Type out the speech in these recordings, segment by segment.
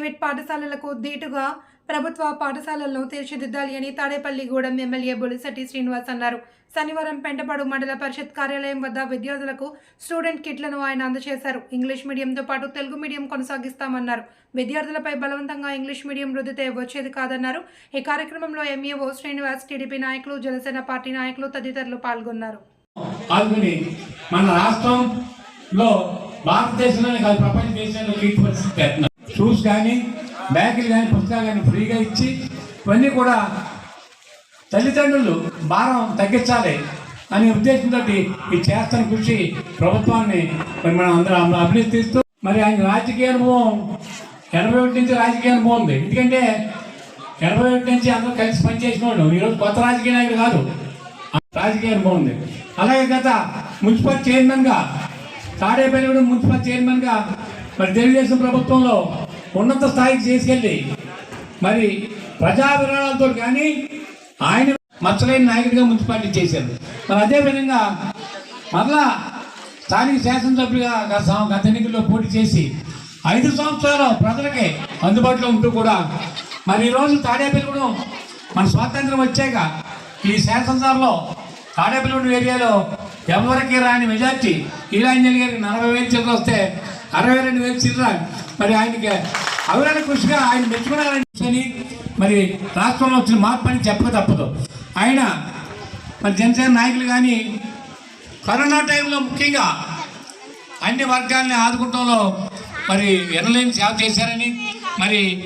Private పాఠశాలలకు ధీటుగా ప్రభుత్వ పాఠశాలలను తీర్చిదిద్దాలి అని తాడేపల్లిగూడెం ఎమ్మెల్యే బొలిశెట్టి శ్రీనివాస్ అన్నారు. శనివారం పెంటపాడు మండల పరిషత్ కార్యాలయం వద్ద విద్యార్థులకు స్టూడెంట్ కిట్లను ఆయన అందజేశారు. ఇంగ్లీష్ మీడియంతో పాటు తెలుగు మీడియం కొనసాగిస్తామన్నారు. విద్యార్థులపై బలవంతంగా ఇంగ్లీష్ మీడియం రుద్దితే వచ్చేది కాదన్నారు. ఈ కార్యక్రమంలో ఎంఈఓ శ్రీనివాస్ టీడీపీ నాయకులు జనసేన పార్టీ నాయకులు తదితరులు పాల్గొన్నారు. పాల్గొని మన రాష్ట్రంలో భారతదేశంలోనే కాదు ప్రపంచ కీర్తి పరిస్థితి షూస్ కానీ బ్యాగులు కానీ పుస్తకాలు కానీ ఫ్రీగా ఇచ్చి ఇవన్నీ కూడా తల్లిదండ్రులు భారం తగ్గించాలి అనే ఉద్దేశంతో ఈ చేస్తున్న కృషి ప్రభుత్వాన్ని మరి మనం అందరం అభినందిస్తూ మరి ఆయన రాజకీయ అనుభవం ఎనభై ఒకటి నుంచి రాజకీయ అనుభవం ఉంది. ఎందుకంటే ఎనభై ఒకటి నుంచి అందరూ కలిసి పనిచేసిన వాళ్ళు. ఈరోజు కొత్త రాజకీయ నాయకుడు కాదు. రాజకీయ అనుభవం ఉంది. అలాగే గత మున్సిపల్ చైర్మన్గా తాడేపల్లిగూడెం మున్సిపల్ చైర్మన్గా మరి తెలుగుదేశం ప్రభుత్వంలో ఉన్నత స్థాయికి తీసుకెళ్ళి మరి ప్రజా విరాళాలతో కానీ ఆయన మచ్చలేని నాయకుడిగా మున్సిపాలిటీ చేశారు. మరి అదేవిధంగా మరలా స్థానిక శాసనసభ్యులుగా గత గత ఎన్నికల్లో పోటీ చేసి ఐదు సంవత్సరాలు ప్రజలకి అందుబాటులో ఉంటూ కూడా మరి ఈరోజు తాడేపల్లిగూడెం మన స్వాతంత్రం వచ్చాక ఈ శాసనసభలో తాడేపల్లిగూడెం ఏరియాలో ఎవరికి రాని మెజార్టీ ఈలాంజలి గారికి నలభై వేలు చిల్లర వస్తే అరవై రెండు వేలు చిల్లర. మరి ఆయనకి అవిరణ కృషిగా ఆయన మెచ్చుకున్నారని మరి రాష్ట్రంలో వచ్చిన మార్పు అని చెప్పక తప్పదు. ఆయన మరి జనసేన నాయకులు కానీ కరోనా టైంలో ముఖ్యంగా అన్ని వర్గాల్ని ఆదుకుంటంలో మరి ఎనలేని సేవ చేశారని మరి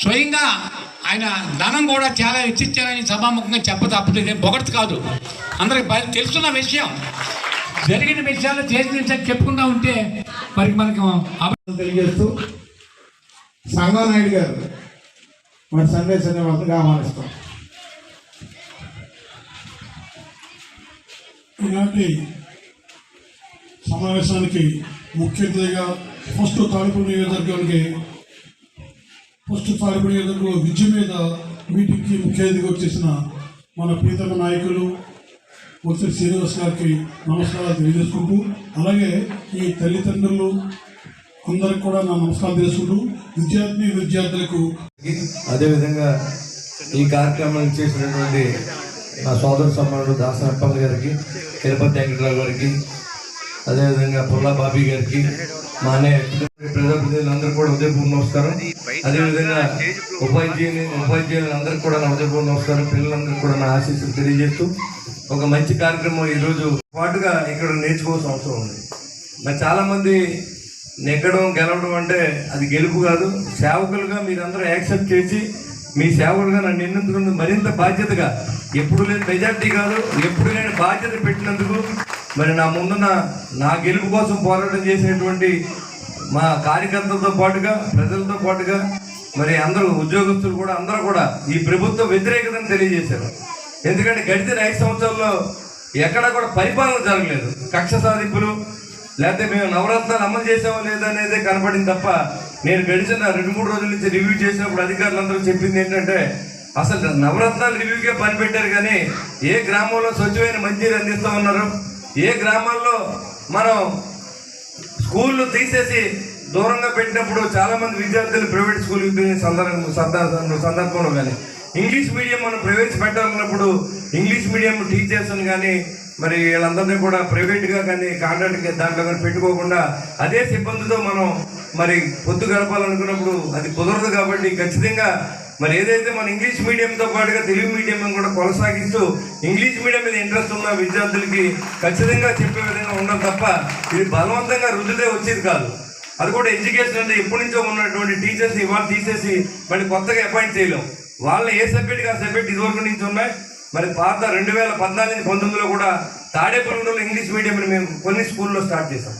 స్వయంగా ఆయన ధనం కూడా చాలా ఇచ్చిచ్చారని సభాముఖంగా చెప్ప తప్పదు. ఇదేం పొగడ్త కాదు. అందరికి తెలుసున్న విషయం. జరిగిన విషయాలు చేసిన విషయాలు చెప్పుకుంటా ఉంటే మరి మనకి తెలియజేస్తూ సంగనాయుడు గారు మరి సందేశాన్ని వాళ్ళకి ఆహ్వానిస్తాం. ఈనాటి సమావేశానికి ముఖ్య అతిథిగా ఫస్ట్ తాడిపూడి నియోజకవర్గానికి ఫస్ట్ తాడిపూడి నియోజకవర్గంలో విద్య మీద మీటింగ్కి ముఖ్య అతిథిగా వచ్చేసిన మన ప్రీతమ నాయకులు వచ్చే శ్రీనివాస్ గారికి నమస్కారాలు తెలియజేసుకుంటూ అలాగే ఈ తల్లిదండ్రులు అందరికి కూడా నా నమస్కారాలు తెలుసుకుంటూ విద్యార్థి విద్యార్థులకు అదేవిధంగా ఈ కార్యక్రమాలు చేసినటువంటి నా సోదర సమ్మానుడు దాసనప్పమ్మ గారికి తిరుపతి వెంకటరావు గారికి అదేవిధంగా పుల్లా బాబీ గారికి మా అన్నయ్య ప్రజాప్రతినిధులందరూ కూడా ఉదయపూర్ణ నమస్కారం అదేవిధంగా ఉపాధ్యాయుని ఉపాధ్యాయులందరికీ కూడా నా ఉదయపూర్ణ నమస్కారం పిల్లలందరికీ కూడా నా ఆశీస్సులు తెలియజేస్తూ ఒక మంచి కార్యక్రమం ఈరోజు పాటుగా ఇక్కడ నేర్చుకోవాల్సిన అవసరం ఉంది. మరి చాలామంది నెగ్గడం గెలవడం అంటే అది గెలుపు కాదు. సేవకులుగా మీరందరూ యాక్సెప్ట్ చేసి మీ సేవకులుగా నన్ను ఎన్నందుకు మరింత బాధ్యతగా ఎప్పుడు లేని మెజార్టీ కాదు ఎప్పుడు లేని బాధ్యత పెట్టినందుకు మరి నా ముందున్న నా గెలుపు కోసం పోరాటం చేసినటువంటి మా కార్యకర్తలతో పాటుగా ప్రజలతో పాటుగా మరి అందరూ ఉద్యోగస్తులు కూడా అందరూ కూడా ఈ ప్రభుత్వ వ్యతిరేకతను తెలియజేశారు. ఎందుకంటే గడిచిన ఐదు సంవత్సరాల్లో ఎక్కడా కూడా పరిపాలన జరగలేదు. కక్ష సాధింపులు లేకపోతే మేము నవరత్నాలు అమలు చేసామో లేదా అనేది కనపడింది తప్ప నేను గడిచిన రెండు మూడు రోజుల నుంచి రివ్యూ చేసినప్పుడు అధికారులందరూ చెప్పింది ఏంటంటే అసలు నవరత్నాలు రివ్యూకే పని పెట్టారు కానీ ఏ గ్రామంలో స్వచ్ఛమైన మంచినీరు అందిస్తూ ఉన్నారు? ఏ గ్రామాల్లో మనం స్కూళ్ళు తీసేసి దూరంగా పెట్టినప్పుడు చాలామంది విద్యార్థులు ప్రైవేట్ స్కూల్కి పోయిన సందర్భం సందర్భం సందర్భంలో కానీ ఇంగ్లీష్ మీడియం మనం ప్రవేశపెట్టాలన్నప్పుడు ఇంగ్లీష్ మీడియం టీచర్స్ కానీ మరి వీళ్ళందరినీ కూడా ప్రైవేట్గా కానీ కాంట్రాక్ట్ దాంట్లో కానీ పెట్టుకోకుండా అదే సిబ్బందితో మనం మరి పొద్దు గడపాలనుకున్నప్పుడు అది కుదరదు కాబట్టి ఖచ్చితంగా మరి ఏదైతే మన ఇంగ్లీష్ మీడియంతో పాటుగా తెలుగు మీడియం కూడా కొనసాగిస్తూ ఇంగ్లీష్ మీడియం మీద ఇంట్రెస్ట్ ఉన్న విద్యార్థులకి ఖచ్చితంగా చెప్పే విధంగా ఉండడం తప్ప ఇది బలవంతంగా రుద్దితే వచ్చేది కాదు. అది కూడా ఎడ్యుకేషన్ అంటే ఎప్పటి నుంచో ఉన్నటువంటి టీచర్స్ ఇవాళ తీసేసి మళ్ళీ కొత్తగా అపాయింట్ చేయలేం. వాళ్ళని ఏ సబ్జెక్ట్కి ఆ సబ్జెక్ట్ ఇదివరకు నుంచి ఉన్నాయి. మరి పాత రెండు వేల పద్నాలుగు పంతొమ్మిదిలో కూడా తాడేపల్లిలో ఇంగ్లీష్ మీడియంని మేము కొన్ని స్కూల్లో స్టార్ట్ చేసాం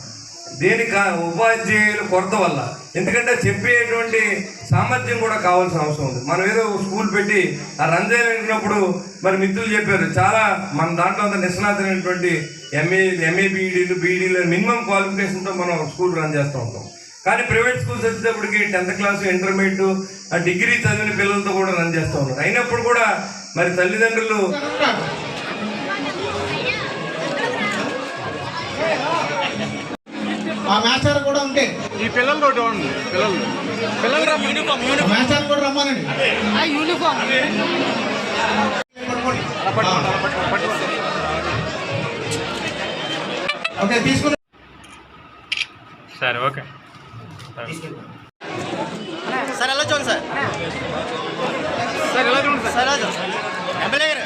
దేనికి కా- ఉపాధ్యాయుల కొరత వల్ల. ఎందుకంటే చెప్పేటువంటి సామర్థ్యం కూడా కావాల్సిన అవసరం ఉంది. మనం ఏదో ఒక స్కూల్ పెట్టి ఆ రన్ చేయాలనుకున్నప్పుడు మరి మిత్రులు చెప్పారు చాలా మన దాంట్లో అంత నిష్ణాతమైనటువంటి ఎంఏ ఎంఏ బీఈడీలు బీఈడీలు మినిమం క్వాలిఫికేషన్తో మనం స్కూల్ రన్ చేస్తూ ఉంటాం. కానీ ప్రైవేట్ స్కూల్స్ వచ్చేటప్పటికి టెన్త్ క్లాస్ ఇంటర్మీడియట్ ఆ డిగ్రీ చదివిన పిల్లలతో కూడా రన్ చేస్తూ ఉన్నారు. అయినప్పుడు కూడా మరి తల్లిదండ్రులు ఆ మేస్టర్ కూడా ఉంటే. ఈ పిల్లలతో ఉండండి పిల్లలు. మ్యాచాన్ని కూడా రమ్మనండి. ఓకే తీసుకుని సరే ఓకే. సార్ ఎలా చూడండి సార్ సార్ ఎలా చూడండి సార్ ఎలా చూడండి ఎమ్మెల్యే గారు